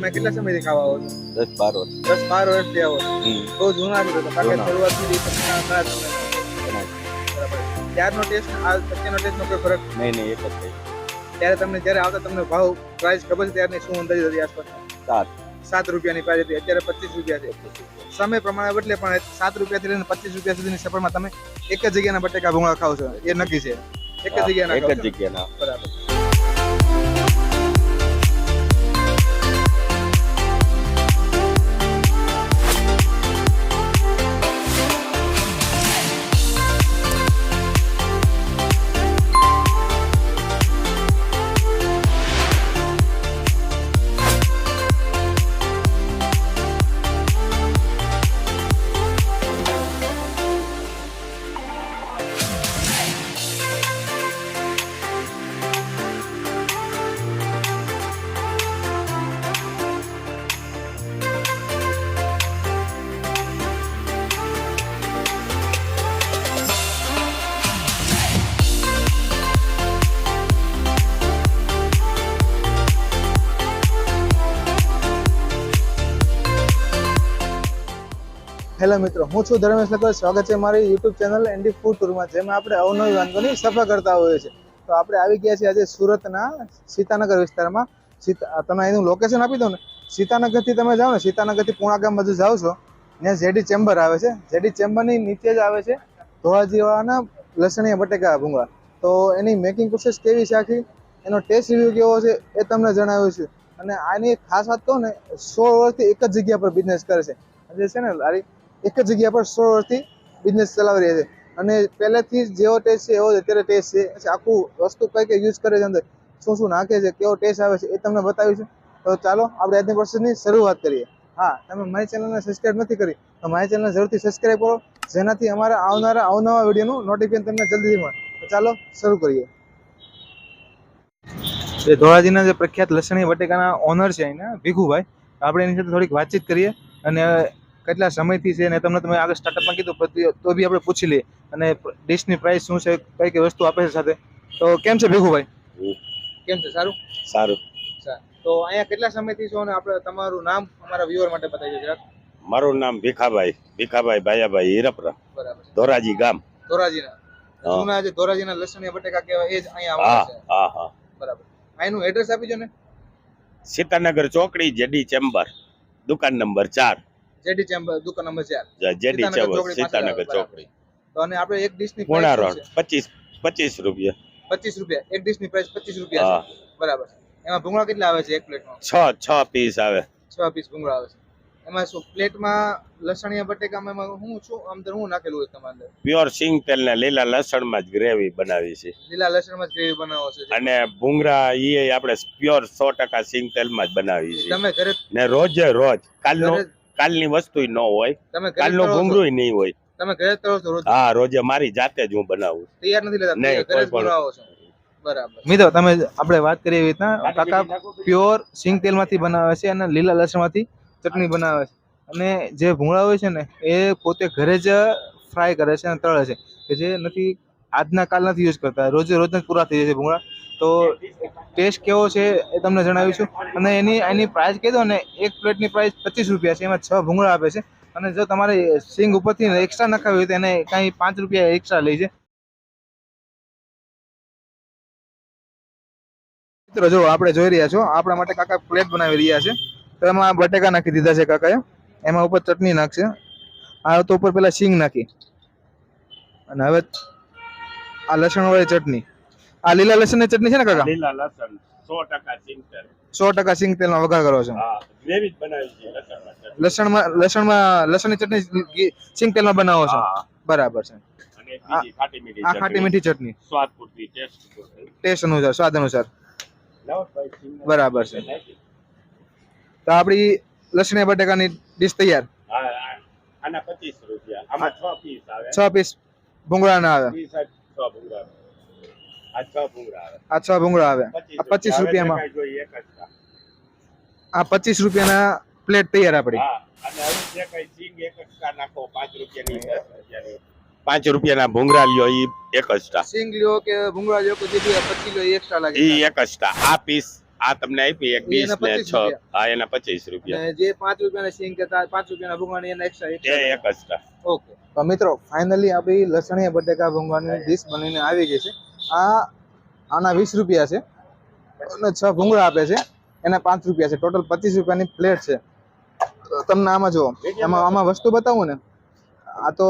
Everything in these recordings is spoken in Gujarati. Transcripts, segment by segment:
તમે કેટલા સમયથી ખાવા આવો છો? દસ બાર વર્ષ. દસ બાર વર્ષથી આવો તો બહુ જૂના છો તો કારણ કે શરૂઆત જ તમને બરાબર. ત્યારનો ટેસ્ટ આ અત્યારનો ટેસ્ટનો કોઈ ફરક? નહીં નહીં એક જ થઈ ત્યારે તમને જ્યારે આવતા તમને ભાવ પ્રાઇસ ખબર છે ત્યારની શું અંદાજ હતી આસપાસ? સાત. સાત રૂપિયાની પ્રાઇસ હતી. અત્યારે પચીસ રૂપિયા છે. સમય પ્રમાણે બદલે પણ સાત રૂપિયાથી લઈને પચીસ રૂપિયા સુધીની સફરમાં તમે એક જ જગ્યાના બટેકા ભૂંગળા ખાવ છો. એ નક્કી છે. એક જ જગ્યાના એક જ જગ્યાના. બરાબર. હેલો મિત્રો, હું છું ધર્મેશ લકર. સ્વાગત છે મારી યુટ્યુબ ચેનલ એન્ડી ફૂડ ટૂરમાં જેમાં આપણે અવનવી વાનગીઓની સફર કરતા હોઈએ છીએ. તો આપણે આવી ગયા છીએ આજે સુરતના સીતાનગર વિસ્તારમાં. સીતા તમે એનું લોકેશન આપી દો ને. સીતાનગરથી તમે જાઓ ને, સીતાનગરથી પૂણા ગામ બાજુ જાઓ છો, ત્યાં જેડી ચેમ્બર આવે છે. જેડી ચેમ્બરની નીચે જ આવે છે ધોળાજીવાળાના લસણીયા બટેકા ભૂંગળા. તો એની મેકિંગ પ્રોસેસ કેવી છે આખી? એનો ટેસ્ટ રિવ્યૂ કેવો છે એ તમને જણાવ્યું છે. અને આની ખાસ વાત કહું ને, સોળ વર્ષથી એક જ જગ્યા પર બિઝનેસ કરે છે. જે છે ને, લારી એક જ જગ્યા પર સો વર્ષથી બિઝનેસ ચલાવી રહ્યા છે. અને પહેલેથી જેવો ટેસ્ટ છે એવો જ અત્યારે ટેસ્ટ છે. પછી આખું વસ્તુ કઈ કઈ યુઝ કરે છે અંદર, શું શું નાખે છે, કેવો ટેસ્ટ આવે છે એ તમને બતાવીશું તો ચાલો, આપણે આજની પ્રોસેસની શરૂઆત કરીએ. હા, તમે મારી ચેનલને સબસ્ક્રાઈબ નથી કરી, તો મારી ચેનલને જરૂરથી સબસ્ક્રાઈબ કરો, જેનાથી અમારા આવનારા અવનવા વિડીયોનું નોટિફિકેશન તમને જલ્દીથી મળે. તો ચાલો, શરૂ કરીએ. જે ધોળાજીના જે પ્રખ્યાત લસણી બટેકાના ઓનર છે અહીંના ભીખુભાઈ. આપણે એની સાથે થોડીક વાતચીત કરીએ અને કેટલા સમયથી છે અને તમને તમે આગળ સ્ટાર્ટઅપમાં કીધું તો બી આપણે પૂછી લઈએ. અને ડિશની પ્રાઇસ શું છે કઈ કઈ વસ્તુ આપે છે સાથે? તો કેમ છે ભીખુભાઈ. કેમ છે સારું? સારું. તો અહીંયા કેટલા સમયથી છો અને આપણે તમારું નામ અમારા વ્યુઅર માટે બતાવી જરાક. મારું નામ ભીખાભાઈ ભીખાભાઈ ભાયાભાઈ હીરપરા. બરાબર ધોરાજી ગામ. ધોરાજીના. તમે જૂના જે ધોરાજીના લસણીયા બટેકા કહેવાય એ જ અહીંયા આવે છે. હા હા. બરાબર. અહીંનું એડ્રેસ આપી દો ને. સીતાનગર ચોકડી જેડી ચેમ્બર. દુકાન નંબર ચાર. જેડી ચેમ્બર દુકાન નંબર ચાર જેડી ચેમ્બર સીતાનગર ચોકડી. તો અને આપણે એક ડીશની પ્રાઇસ રોડ પચીસ પચીસ રૂપિયા. પચીસ રૂપિયા. એક ડિશની પ્રાઇસ પચીસ રૂપિયા બરાબર. એમાં ભૂંગળા કેટલા આવે છે એક પ્લેટમાં? છ છ પીસ આવે. છ પીસ ભૂંગળા આવે છે. એમાં શું પ્લેટમાં લસણીયા બટેકામાં એમાં હું શું અંદર હું નાખેલું હોય તમારે પ્યોર સિંગ તેલ ને લીલા લસણમાં જ ગ્રેવી બનાવી છે. લીલા લસણમાં જ ગ્રેવી બનાવો છે અને ભૂંગળા એ આપણે પ્યોર સો ટકા સિંગ તેલમાં જ બનાવી છે. તમે ઘરે ને રોજે રોજ કાલનો કાલની વસ્તુ ન હોય કાલનું તળો નહીં હોય. તમે ઘરે તળો છો રોજ? હા રોજે મારી જાતે જ હું બનાવું. તૈયાર નથી લેતા નહીં, ઘરે જ કોઈ પણ. બનાવો છો? બરાબર. મિત્રો તમે આપણે વાત કરીએ એવી રીતના કાકા પ્યોર સિંગ તેલમાંથી બનાવે છે અને લીલા લસણમાંથી ચટણી બનાવે છે. અને જે ભૂંગળા હોય છે ને એ પોતે ઘરે જ ફ્રાય કરે છે અને તળે છે. કે જે નથી આજના કાલ નથી યુઝ કરતા. રોજે રોજ પૂરા થઈ જાય છે ભૂંગળા. તો ટેસ્ટ કેવો છે એ તમને જણાવીશું અને એની એની પ્રાઇસ કહી દો ને, એક પ્લેટની પ્રાઇસ પચીસ રૂપિયા છે, એમાં છ ભૂંગળા આપે છે. અને જો તમારે સિંગ ઉપરથી એક્સ્ટ્રા નખાવી હોય તો એને કાંઈ પાંચ રૂપિયા એક્સ્ટ્રા લે છે. મિત્રો, જો આપણે જોઈ રહ્યા છો, આપણા માટે કાકા પ્લેટ બનાવી રહ્યા છે. તો એમાં બટેકા નાખી દીધા છે કાકાએ. એમાં ઉપર ચટણી નાખશે. આ તો ઉપર પેલા સિંગ નાખી. અને હવે આ લસણવાળી ચટણી. આ લીલા લસણની ચટણી છે ને કાકા? લીલા લસણ સો ટકા સિંગ તેલ સો ટકા સિંગ તેલમાં વઘાર કરો છો. ગ્રેવી જ બનાવી છે લસણમાં લસણ લસણમાં લસણ લસણની ચટણી સિંગ તેલ તેલમાં બનાવો છો? બરાબર છે. મીઠી આ ખાટી ચટણી. મીઠી ચટણી. સ્વાદ પૂરતી ટેસ્ટ ટેસ્ટ અનુસાર સ્વાદ અનુસાર. બરાબર છે. તો આપણી લસણી બટેકાની ડીશ તૈયાર? આના પચીસ રૂપિયા. આમાં છ પીસ આવે. છ પીસ ભૂંગળાના આવે. છ ભૂંગળા આવે. આ છ ભૂંગળા આવે. આ ભૂંગળા આવે. પચીસ રૂપિયામાં? આ પચીસ રૂપિયાના પ્લેટ તૈયાર આપણી. પાંચ રૂપિયાની ભૂંગળા લ્યો ઈ એક અસ્ટા સિંગ લ્યો કે ભૂંગળા લ્યો કે જે બી પચી લ્યો એક્સ્ટ્રા લાગે ઈ એક અસ્ટા આ પીસ આ તમને આપી એક પીસ ને છ. હા એના પચીસ રૂપિયા. જે પાંચ રૂપિયાના સિંગ કે પાંચ રૂપિયાના ભૂંગળા એના એક્સ્ટ્રા એ એક અસ્ટા ઓકે તો મિત્રો ફાઇનલી આપણી લસણીયા બટેકા ભૂંગળાની ડીશ બનીને આવી ગઈ છે. આ આના વીસ રૂપિયા છે અને છ ભૂંગળા આપે છે. એના પાંચ રૂપિયા છે. ટોટલ પચીસ રૂપિયાની પ્લેટ છે. તમને આમાં જુઓ. એમાં આમાં વસ્તુ બતાવું ને. આ તો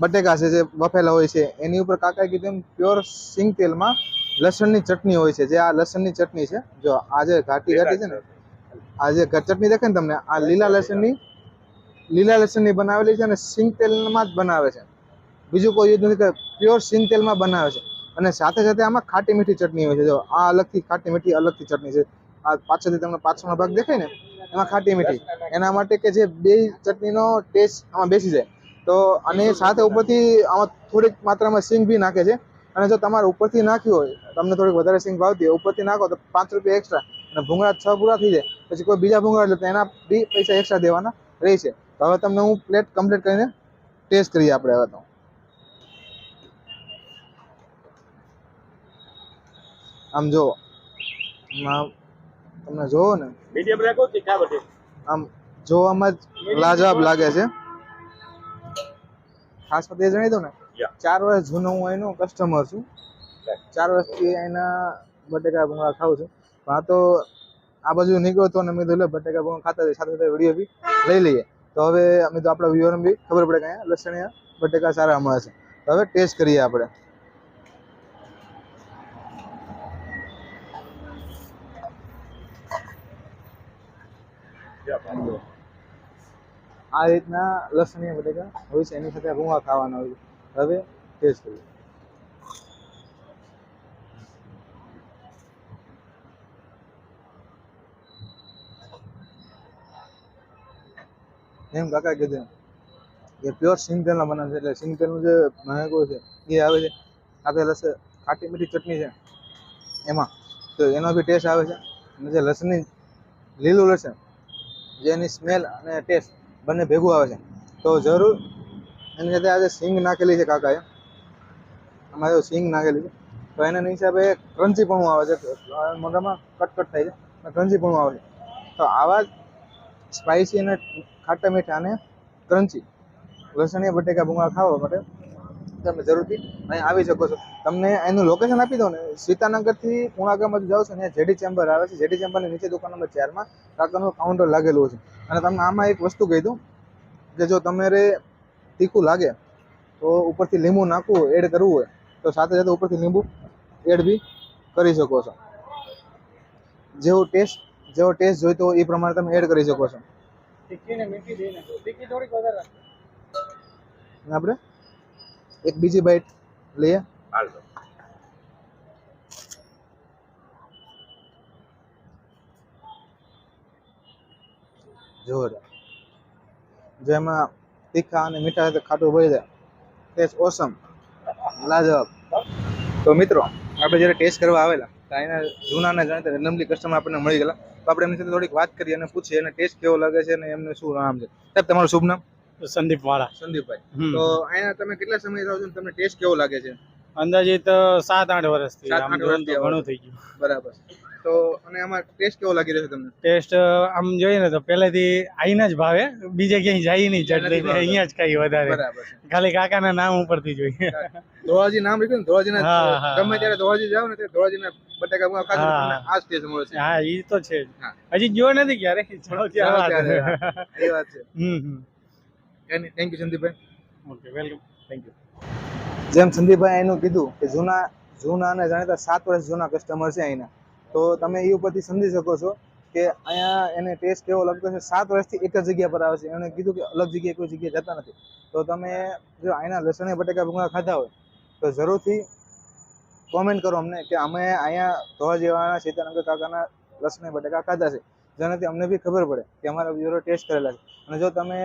બટેકા છે જે બફેલા હોય છે. એની ઉપર કાકાએ કીધું પ્યોર સિંગ તેલમાં લસણની ચટણી હોય છે. જે આ લસણની ચટણી છે. જો આ જે ઘાટી ઘાટી છે ને, આ જે ચટણી દેખે ને તમને, આ લીલા લસણની લીલા લસણની બનાવેલી છે અને સિંગ તેલમાં જ બનાવે છે. બીજું કોઈ યુઝ નથી પ્યોર સિંગ તેલમાં બનાવે છે. અને સાથે સાથે આમાં ખાટી મીઠી ચટણી હોય છે. જો આ અલગથી ખાટી મીઠી અલગથી ચટણી છે. આ પાછળથી તમને પાછળનો ભાગ દેખાય ને, એમાં ખાટી મીઠી. એના માટે કે જે બે ચટણીનો ટેસ્ટ આમાં બેસી જાય. તો અને સાથે ઉપરથી આમાં થોડીક માત્રામાં સિંગ બી નાખે છે. અને જો તમારે ઉપરથી નાખ્યું હોય, તમને થોડીક વધારે સિંગ ભાવતી હોય, ઉપરથી નાખો તો પાંચ રૂપિયા એક્સ્ટ્રા અને ભૂંગળા છ પૂરા થઈ જાય. પછી કોઈ બીજા ભૂંગળા લે એના બી પૈસા એક્સ્ટ્રા દેવાના રહે છે. તો હવે તમને હું પ્લેટ કમ્પ્લીટ કરીને ટેસ્ટ કરીએ આપણે હવે તો. આમ જો આમ તમને જોવો ને. મીડિયમ રાખો ક્યાં બધી? આમ જોવામાં જ લાજવાબ લાગે છે. ખાસ વાત એ જણાવી દઉં ને ચાર વર્ષ જૂનો હું એનો કસ્ટમર છું. ચાર વર્ષથી એના બટેકા ભૂંગળા ખાઉં છું. હા તો આ બાજુ નીકળ્યો તો ને મેં કીધું બટેકા ભૂંગળા ખાતા સાથે સાથે વીડિયો બી લઈ લઈએ. તો હવે અમે તો આપણા વ્યૂઅરને બી ખબર પડે કે અહીંયા લસણિયા બટેકા સારા મળે છે. તો હવે ટેસ્ટ કરીએ આપણે. આ રીતના લસણી બટેકા હોય છે, એની સાથે રૂવા ખાવાના હોય હવે ટેસ્ટ કરીએ. એમ કાકા કીધું એ પ્યોર સિંગ તેલના બનાવે છે, એટલે સિંગ તેલનું જે મહેકો છે, એ આવે છે. સાથે લસ, ખાટી મીઠી ચટણી છે, એમાં. તો એનો બી ટેસ્ટ આવે છે. અને જે લસણની લીલું લસણ જેની સ્મેલ અને ટેસ્ટ બંને ભેગું આવે છે. તો જરૂર, એની સાથે આજે સિંગ નાખેલી છે કાકાએ. અમારે સિંગ નાખેલી છે. તો એના હિસાબે ક્રંચીપણું આવે છે. મોઢામાં કટકટ થાય છે, અને ક્રંચીપણું આવે છે. તો આવા સ્પાઇસી અને ખાટા મીઠા અને ક્રન્ચી લસણીયા બટેકા ભૂંગળા ખાવા માટે તમે જરૂરથી અહીં આવી શકો છો. તમને એનું લોકેશન આપી દો ને સીતાનગરથી પુણાગામ જાઓ છો ને જેડી ચેમ્બર આવે છે જેડી ચેમ્બરની નીચે દુકાન નંબર ચારમાં કાકાનું કાઉન્ટર લાગેલું છે. અને તમને આમાં એક વસ્તુ કહી દઉં કે જો તમારે તીખું લાગે તો ઉપરથી લીંબુ નાખવું એડ કરવું હોય તો સાથે સાથે ઉપરથી લીંબુ એડ બી કરી શકો છો. જેવો ટેસ્ટ જેવો ટેસ્ટ જોઈતો હોય એ પ્રમાણે તમે એડ કરી શકો છો. આપણે એક બીજી બાઈટ લઈએ. હાલ. જોરદાર જેમાં તીખા અને મીઠા સાથે ખાટું ભરી જાય ટેસ્ટ ઓસમ લાજવાબ. તો મિત્રો આપણે જ્યારે ટેસ્ટ કરવા આવેલા તો એના જૂના ને જાણીતા રેન્ડમલી કસ્ટમર આપણને મળી ગયેલા. તો આપણે એમની સાથે થોડીક વાત કરીએ અને પૂછીએ અને ટેસ્ટ કેવો લાગે છે અને એમને શું નામ છે. સાહેબ તમારું શુભ નામ? સંદીપ વાળા. સંદીપભાઈ. તો અહીંયા તમે કેટલા સમય રહો છો તમને ટેસ્ટ કેવો લાગે છે? અંદાજિત સાત આઠ વર્ષથી સાત આઠ વર્ષથી ઘણું થઈ ગયું. બરાબર. તો અને આમાં ટેસ્ટ કેવો લાગી રહ્યો છે તમને? ટેસ્ટ આમ જોઈએ ને તો પહેલેથી આઈને જ ભાવે બીજે ક્યાંય જાય નહીં ચટણી અહીંયા જ ખાઈ વધારે. બરાબર ખાલી કાકાના નામ ઉપરથી જોઈએ. ધોળાજી નામ લખ્યું ને? ધોળાજીના ગમે ત્યારે ધોળાજી જાવ ને ત્યારે ધોળાજીના બટાકા હા. આ જ મળે છે. હા એ તો છે હજી જોયો નથી ક્યારે. એ વાત છે. થેન્ક યુ સંદીપભાઈ. ઓકે વેલકમ થેન્ક યુ જેમ સંદીપભાઈ એનું કીધું કે જૂના જૂના અને જાણીતા સાત વર્ષ જૂના કસ્ટમર છે અહીંના તો તમે એ ઉપરથી સમજી શકો છો કે અહીંયા એને ટેસ્ટ કેવો લાગતો છે સાત વર્ષથી એક જ જગ્યા પર આવે છે. એણે કીધું કે અલગ જગ્યાએ કોઈ જગ્યાએ જતા નથી. તો તમે જો અહીંના લસણી બટેકા ભૂંગળા ખાધા હોય તો જરૂરથી કોમેન્ટ કરો અમને કે અમે અહીંયા ધોળાજીવાળાના સીતાનગર કાકાના લસણી બટેકા ખાધા છે. જેનાથી અમને બી ખબર પડે કે અમારા વીડિયો ટેસ્ટ કરેલા છે. અને જો તમે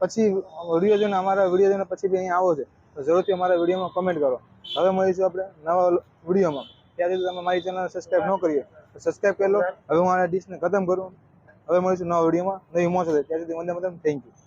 પછી વીડિયો જોઈને અમારા વીડિયો જોઈને પછી બી અહીંયા આવો છે. તો જરૂરથી અમારા વિડીયોમાં કમેન્ટ કરો. હવે મળીશું આપણે નવા વિડીયોમાં. ત્યાં સુધી તમે મારી ચેનલ સબસ્ક્રાઈબ ન કરીએ. તો સબસ્ક્રાઈબ કરી લો. હવે હું આ ડિશને ખતમ કરું. હવે મળીશું નવા વિડીયોમાં. નવી મોજ ત્યાં સુધી વંદે મતલબ થેન્ક યુ